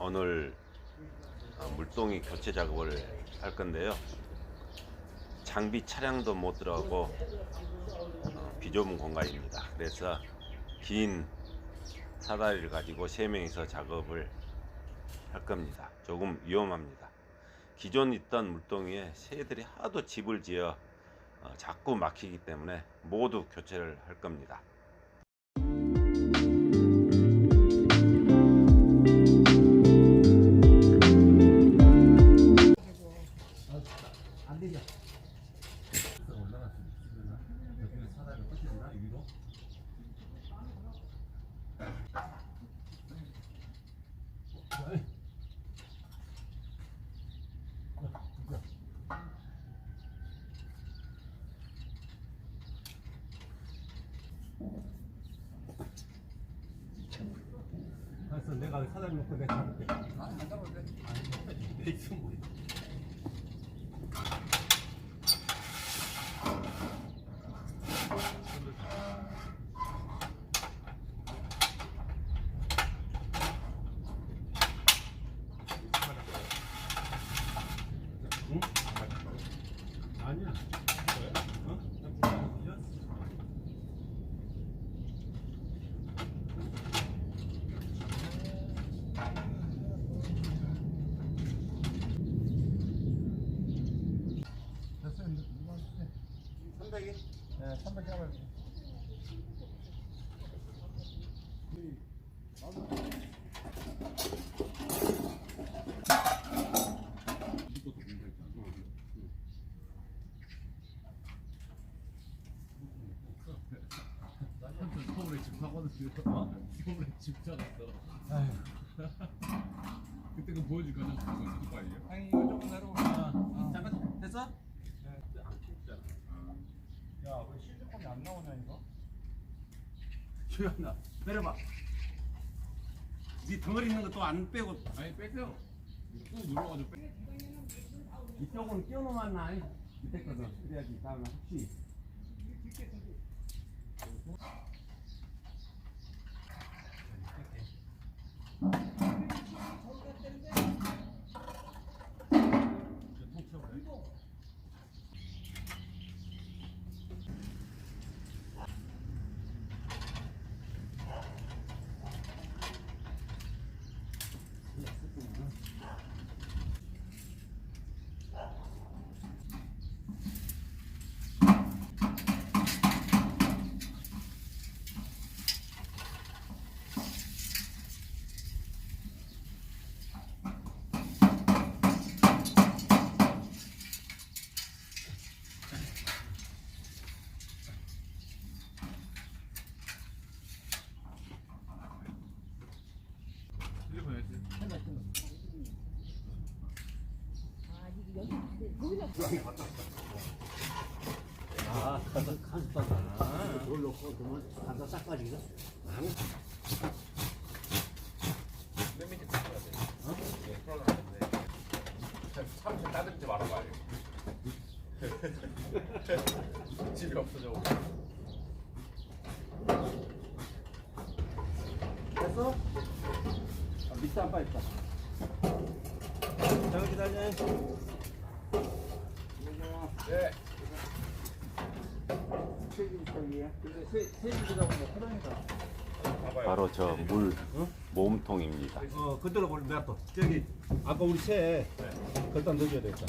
오늘 어, 물동이 교체 작업을 할 건데요. 장비 차량도 못 들어가고 어, 비좁은 공간입니다. 그래서 긴 사다리를 가지고 세 명이서 작업을 할 겁니다. 조금 위험합니다. 기존 있던 물동이에 새들이 하도 집을 지어 어, 자꾸 막히기 때문에 모두 교체를 할 겁니다. 내가 사다리 놓고 내가 잡을게. 안 잡아도 돼. 아니, 내 있으면 뭐야. 응? 아니야. 어? 됐어요. 이거 해주세요. 300이? 네, 300 잡아요. 서울에 집 사거든. 어? 서울에 집 사갔어. 그때 그 보여줄 그거 빨리요. 아니 이거 조금 내려오자. 잠깐 됐어? 안 춥잖아. 야, 왜 실리콘이 안 나오냐 이거? 기억나. 내려봐. 네 덩어리 있는 거 또 안 빼고 아니 뺐어요. 꾹 눌러가지고 뺐. 이쪽으로 끼워놓으면 나 밑에 거든. 그래야지 다음에 혹시. 실리콘 했지. 아, 간다, 간다. 돌 놓고 그러면 간다 싹 빠지거든. 맨 밑에 풀어야 돼. 어? 예, 풀어놨는데. 참, 참 따뜻지 말아봐. 집이 없어져. 됐어? 아, 밑에 안 빠졌다. 잠깐 기다려. 네. 바로 저물 모음통입니다. 어, 그대로 볼 내가 또 저기 아까 우리 새 걸다 넣어줘야 되겠다.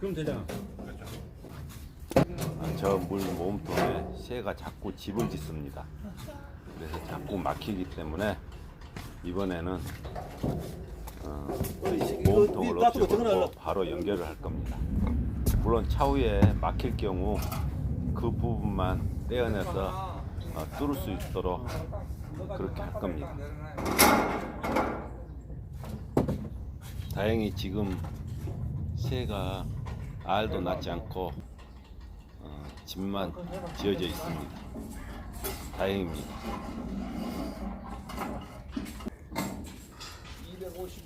그럼 되잖아. 저물 모음통에 새가 자꾸 집을 짓습니다. 그래서 자꾸 막히기 때문에 이번에는 어, 모음통을 없애고 바로 연결을 할 겁니다. 물론 차후에 막힐 경우 그 부분만 떼어내서 어, 뚫을 수 있도록 그렇게 할 겁니다. 다행히 지금 새가 알도 낳지 않고 어, 집만 지어져 있습니다. 다행입니다.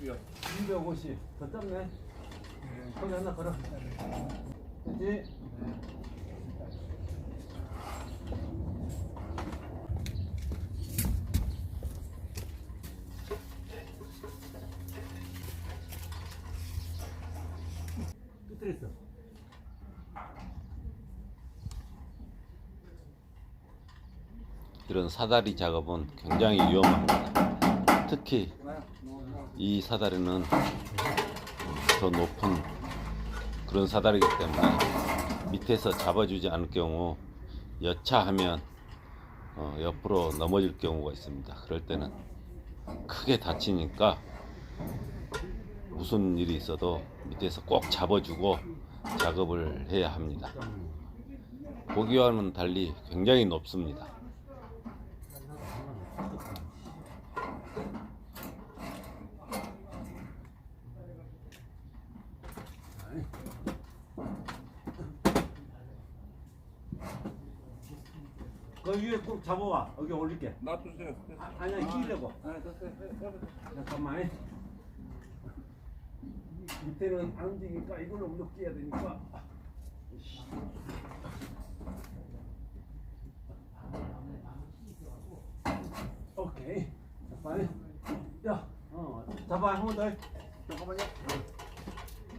주요. 250. 더 짧네. 네, 거기 하나 걸어. 됐지? 네. 이런 사다리 작업은 굉장히 위험합니다. 특히 네, 뭐. 이 사다리는 더 높은 그런 사다리이기 때문에 밑에서 잡아주지 않을 경우 여차하면 어, 옆으로 넘어질 경우가 있습니다. 그럴 때는 크게 다치니까 무슨 일이 있어도 밑에서 꼭 잡아주고 작업을 해야 합니다. 보기와는 달리 굉장히 높습니다. 그 위에 꼭 잡아와. 여기 올릴게. 놔두세요. 아, 아니야, 끼려고. 아, 됐어요. 잠깐만. 밑에는 안 움직이니까 이걸로 무릎 끼야 되니까. 오케이. 잠깐만. 야, 어, 잡아 한 번 더. 해. 잠깐만요.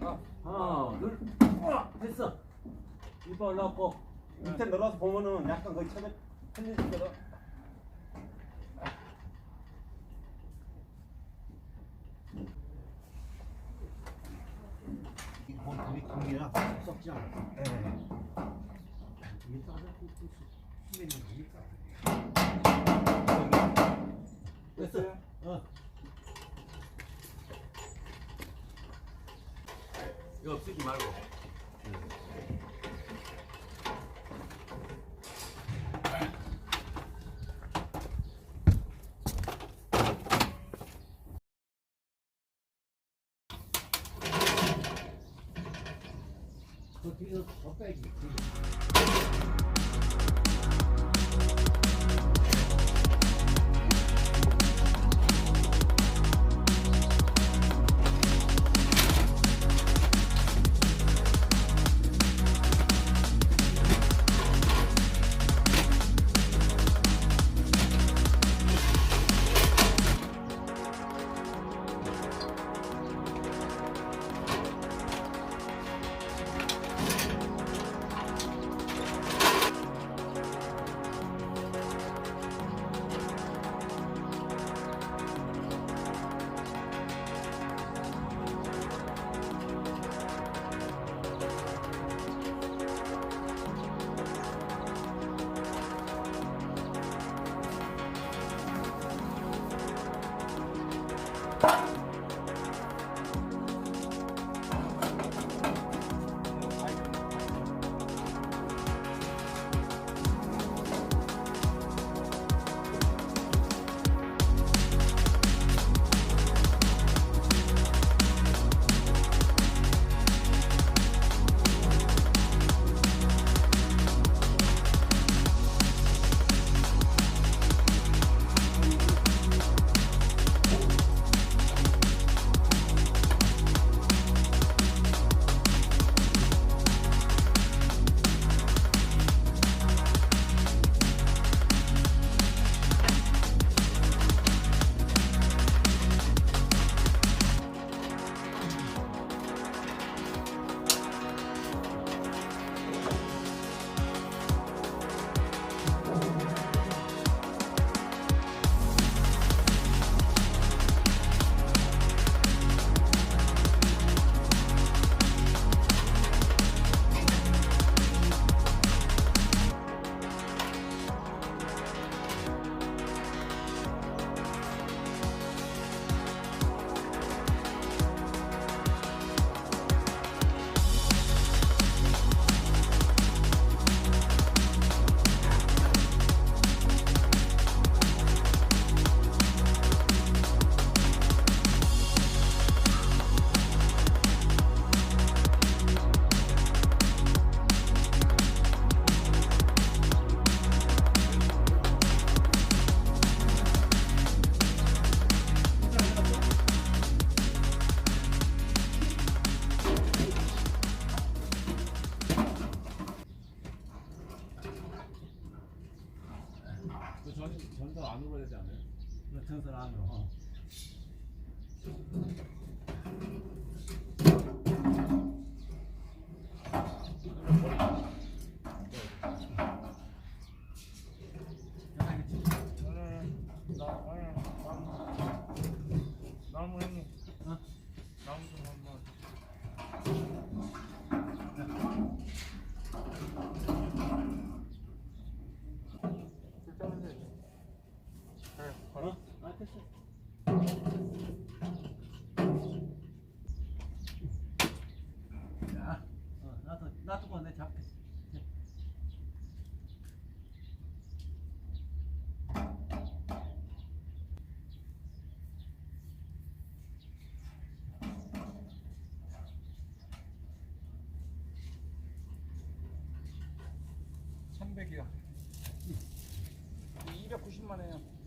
아, 하나, 둘, 우와, 됐어. 이거 올라왔고 밑에 내려와서 보면은 약간 거의 천 이건 되게 강이라 썩지 않아. 네. 이게 따뜻한 수면이 되니까. 됐어. 어. 이거 쓰지 말고. 그 뒤에서 더 빼기. 전, 전선 안으로 되지 않아요? 전선 안으로. 어. 자, 어, 나도 놔두고 내 잡겠어. 자. 천백이야. 290만 해요.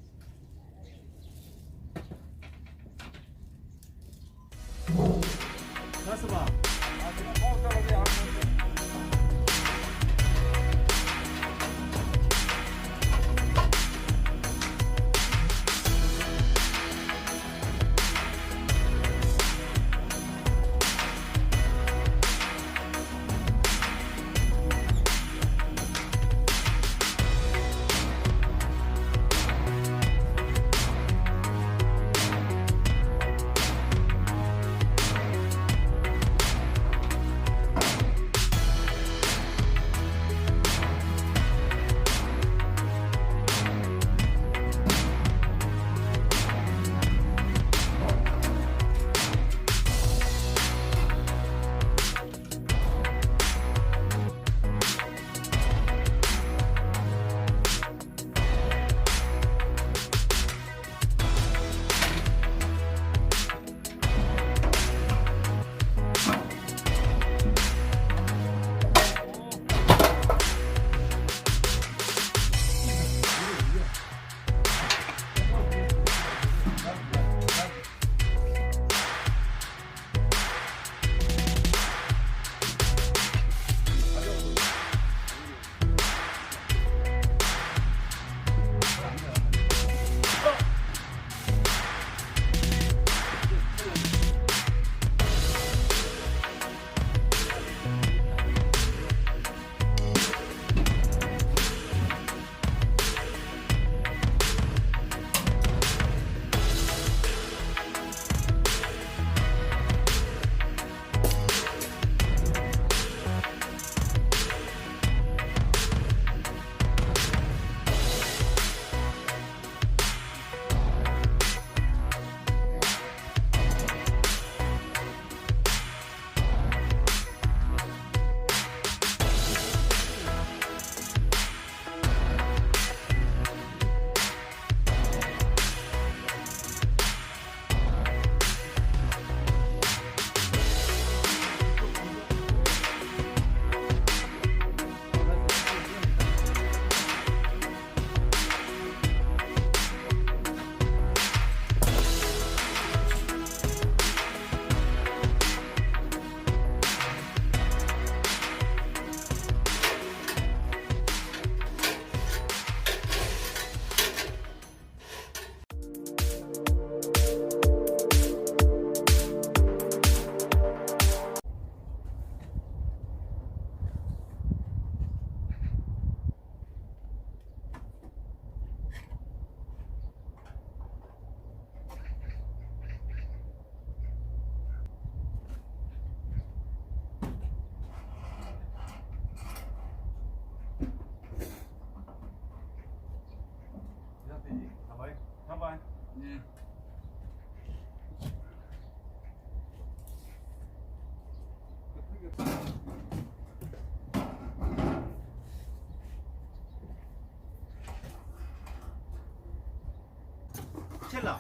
첼라.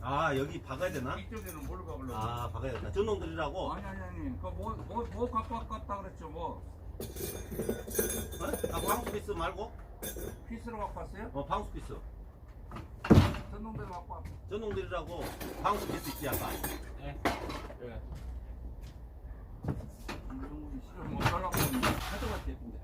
아 여기 박아야 되나? 이쪽에는 뭘로 가보려고? 아 박아야 되나? 저놈들이라고. 아니 아니 아니. 그뭐 뭐 뭐 갖고 왔다 그랬죠 뭐. 어? 아 방수 피스 말고? 피스로 갖고 왔어요? 어 방수 피스. 전동대로 갖고 왔어. 저놈들이라고 방수피스 있지 아까. 예. 이런 거 싫어 못 살라고 했는데. 가져갈 때 예쁜데.